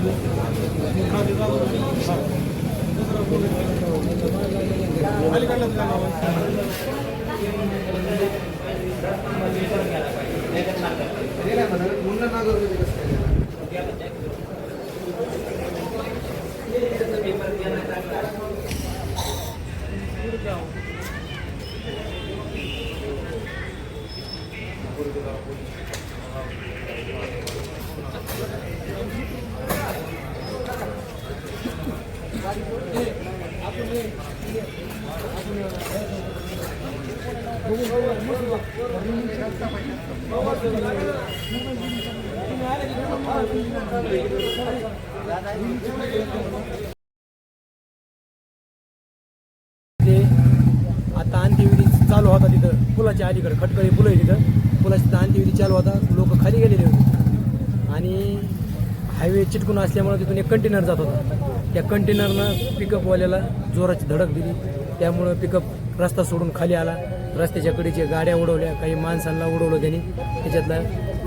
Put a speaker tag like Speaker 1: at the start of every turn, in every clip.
Speaker 1: ते आता अंत्यविधी चालू होता तिथं. पुलाच्या अलीकडे खटकळी पुलं आहे तिथं. पुलाची अंत्यविधी चालू होता. लोक खाली गेलेले होते. आणि हायवे चिटकून असल्यामुळे तिथून एक कंटेनर जात होता. त्या कंटेनरनं पिकअपवाल्याला जोराची धडक दिली. त्यामुळं पिकअप रस्ता सोडून खाली आला. रस्त्याच्या कडेच्या गाड्या उडवल्या. काही माणसांना उडवलं त्यांनी. त्याच्यातला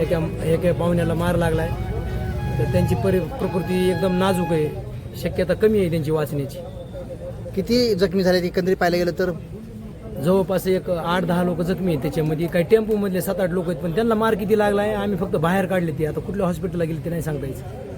Speaker 1: एका एका पाहुण्याला मार लागलाय. तर त्यांची परि प्रकृती एकदम नाजूक आहे. शक्यता कमी आहे त्यांची वाचण्याची.
Speaker 2: किती जखमी झाले? एकंदरीत पाहायला गेलं तर?
Speaker 1: जवळपास एक आठ दहा लोक जखमी आहेत. त्याच्यामध्ये काही टेम्पो मधले सात आठ लोक आहेत पण त्यांना मार किती लागला आहे आम्ही फक्त बाहेर काढले ते. आता कुठल्या हॉस्पिटलला गेले ते नाही सांगता यायचं